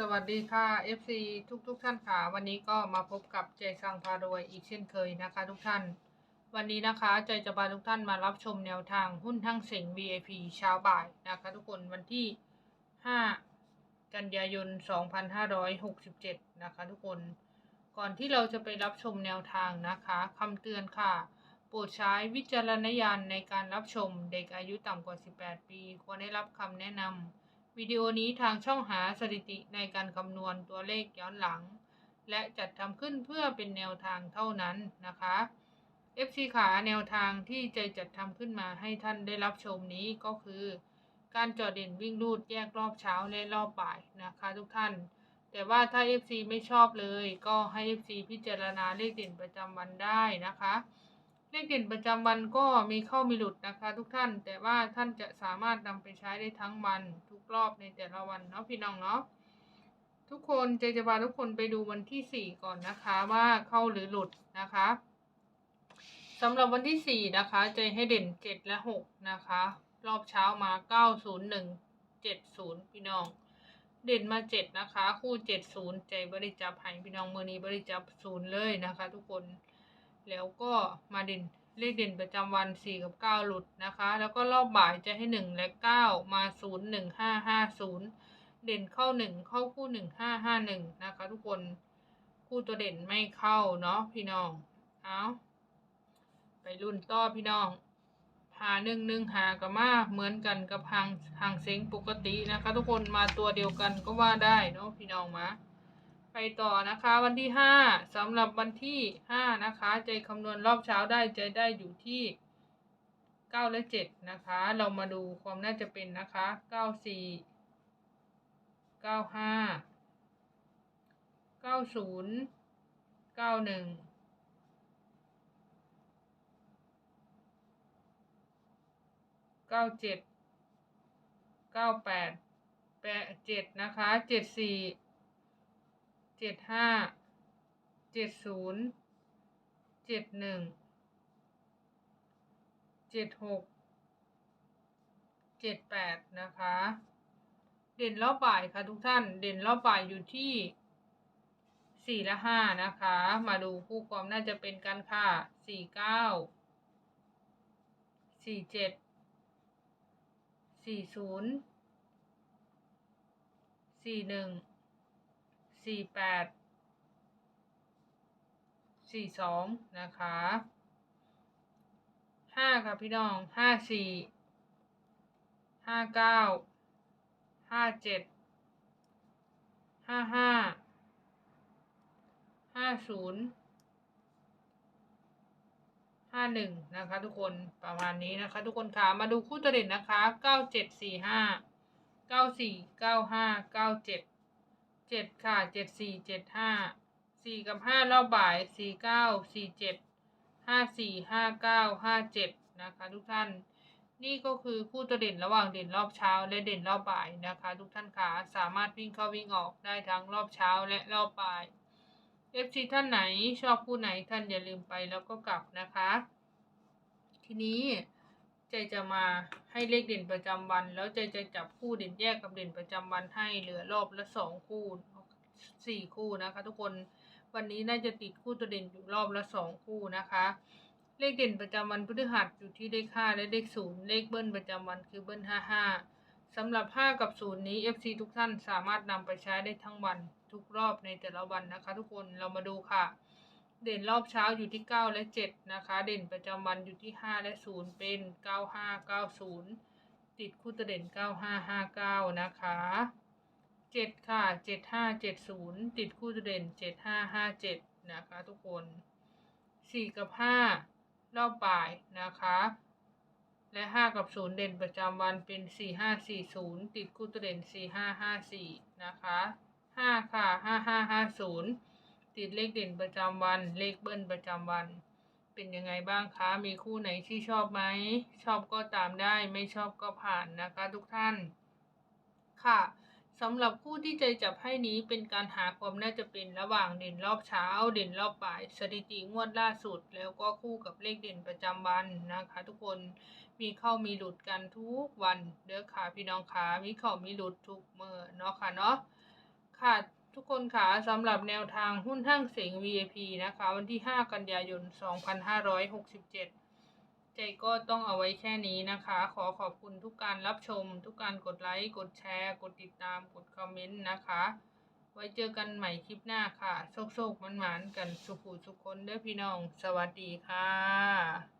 สวัสดีค่ะ FC ทุกทุกท่านค่ะ วันนี้ก็มาพบกับใจสังพารวยอีกเช่นเคยนะคะ ทุกท่าน วันนี้นะคะใจจะพาทุกท่านมารับชมแนวทางหุ้นทั้งเสง VIP เช้าบ่ายนะคะ ทุกคนวันที่ 5 กันยายน 2567 นะคะ ทุกคน ก่อนที่เราจะไปรับชมแนวทางนะคะคำเตือนค่ะ โปรดใช้วิจารณญาณในการรับชมเด็กอายุต่ำกว่า 18 ปี ควรได้รับคำแนะนำ วิดีโอนี้ทางช่องหาสถิติในการคำนวณตัวเลขย้อนหลัง และจัดทำขึ้นเพื่อเป็นแนวทางเท่านั้นนะคะ FC ขาแนวทางที่จะจัดทำขึ้นมาให้ท่านได้รับชมนี้ก็คือ การจอดเด่นวิ่งรูดแยกรอบเช้าและรอบบ่ายนะคะทุกท่าน แต่ว่าถ้า FC ไม่ชอบเลย ก็ให้ FC พิจารณาเลขเด่นประจำวันได้นะคะ เลขเด่นประจำวันก็มีเข้ามีหลุดนะคะ ทุกท่าน แต่ว่าท่านจะสามารถนำไปใช้ได้ทั้งวันทุกรอบในแต่ละวันเนาะพี่น้องเนาะทุกคนเจจะพาทุกคนไปดูวันที่สี่ก่อนนะคะว่าเข้าหรือหลุดนะคะสำหรับวันที่สี่นะคะเจให้เด่นเจ็ดและหกนะคะ รอบเช้ามาเก้าศูนย์หนึ่งเจ็ดศูนย์พี่น้อง เด่นมาเจ็ดนะคะ คู่เจ็ดศูนย์ใจบริจับให้พี่น้องมือนี้บริจับศูนย์เลยนะคะ ทุกคน แล้วก็มาเด่นเลขเด่นประจำวันสี่กับเก้าหลุดนะคะ แล้วก็รอบบ่ายจะให้หนึ่งและเก้ามาศูนย์หนึ่งห้าห้าศูนย์เด่นเข้าหนึ่งเข้าคู่หนึ่งห้าห้าหนึ่งนะคะ ทุกคนคู่ตัวเด่นไม่เข้าเนาะพี่น้อง เอาไปรุ่นต่อพี่น้อง หาหนึ่งหนึ่งหากับมาเหมือนกันกับหางหางเซ็งปกตินะคะ ทุกคนมาตัวเดียวกันก็ว่าได้เนาะพี่น้องมา ไปต่อนะคะ วันที่ห้าสำหรับวันที่ห้านะคะ ใจคำนวณรอบเช้าได้ใจได้อยู่ที่เก้าและเจ็ดนะคะ เรามาดูความน่าจะเป็นนะคะเก้าสี่เก้าห้าเก้าศูนย์เก้าหนึ่งเก้าเจ็ดเก้าแปดแปดเจ็ดนะคะเจ็ดสี่ จ็ดห้าเจ็ดศูนย์เจ็ดหนึ่งเจ็ดหกเจ็ดแปดนะคะ เด่นรอบบ่ายค่ะทุกท่านเด่นรอบบ่ายอยู่ที่สี่และห้านะคะ มาดูคู่ความน่าจะเป็นกันค่ะสี่เก้าสี่เจ็ดสี่ศูนย์สี่หนึ่ง สี่แปดสี่สองนะคะห้าค่ะพี่น้องห้าสี่ห้าเก้าห้าเจ็ดห้าห้าห้าศูนย์ห้าหนึ่งนะคะทุกคนประมาณนี้นะคะ ทุกคนค่ะมาดูคู่ตัวเด่นนะคะเก้าเจ็ดสี่ห้าเก้าสี่เก้าห้าเก้าเจ็ด เจ็ดค่ะเจ็ดสี่เจ็ดห้าสี่กับห้ารอบบ่ายสี่เก้าสี่เจ็ดห้าสี่ห้าเก้าห้าเจ็ดนะคะทุกท่าน นี่ก็คือคู่ตัวเด่นระหว่างเด่นรอบเช้าและเด่นรอบบ่ายนะคะ ทุกท่านคะสามารถวิ่งเข้าวิ่งออกได้ทั้งรอบเช้าและรอบบ่าย FC ท่านไหนชอบคู่ไหนท่านอย่าลืมไปแล้วก็กลับนะคะ ทีนี้ จจะมาให้เลขเด่นประจำวัน แล้วใจจะจับคู่เด่นแยกกับเด่นประจำวันให้เหลือรอบละสองคู่สี่คู่นะคะ ทุกคนวันนี้น่าจะติดคู่ตัวเด่นอยู่รอบละสองคู่นะคะ เลขเด่นประจำวันพฤหัสอยู่ที่เลขห้าและเลขศูนย์เลขเบิ้ลประจำวันคือเบิ้ลห้าห้าสำหรับห้ากับศูนย์นี้ FC ทุกท่านสามารถนำไปใช้ได้ทั้งวันทุกรอบในแต่ละวันนะคะ ทุกคนเรามาดูค่ะ เด่นรอบเช้าอยู่ที่ 9 และ 7 นะคะ เด่นประจำวันอยู่ที่ 5 และ 0 เป็น 95 90 ติดคู่ตัวเด่น 9559 นะคะ 7 ค่ะ 75 70 ติดคู่ตัวเด่น 7557 นะคะ ทุกคน 4 กับ 5 รอบบ่ายนะคะ และ 5 กับ 0 เด่นประจำวันเป็น 4540 ติดคู่ตัวเด่น 4554 นะคะ 5 ค่ะ 5550 ติดเลขเด่นประจำวัน เลขเบิ้ลประจำวัน เป็นยังไงบ้างคะ มีคู่ไหนที่ชอบไหม ชอบก็ตามได้ ไม่ชอบก็ผ่านนะคะทุกท่าน ค่ะสำหรับคู่ที่ใจจับให้นี้เป็นการหาความน่าจะเป็นระหว่างเด่นรอบเช้า เด่นรอบบ่าย สถิติงวดล่าสุด แล้วก็คู่กับเลขเด่นประจำวันนะคะ ทุกคนมีเข้ามีหลุดกันทุกวันเด้อค่ะพี่น้องค่ะมีเข้ามีหลุดทุกเมื่อเนาะค่ะเนาะค่ะ ทุกคนค่ะสำหรับแนวทางหุ้นห้างเสง VIP นะคะ วันที่ 5 กันยายน 2567 ใจก็ต้องเอาไว้แค่นี้นะคะ ขอขอบคุณทุกการรับชม ทุกการกดไลค์ กดแชร์ กดติดตาม กดคอมเมนต์นะคะ ไว้เจอกันใหม่คลิปหน้าค่ะ โชคๆมันๆกันสุขุสุขคนเด้อพี่น้อง สวัสดีค่ะ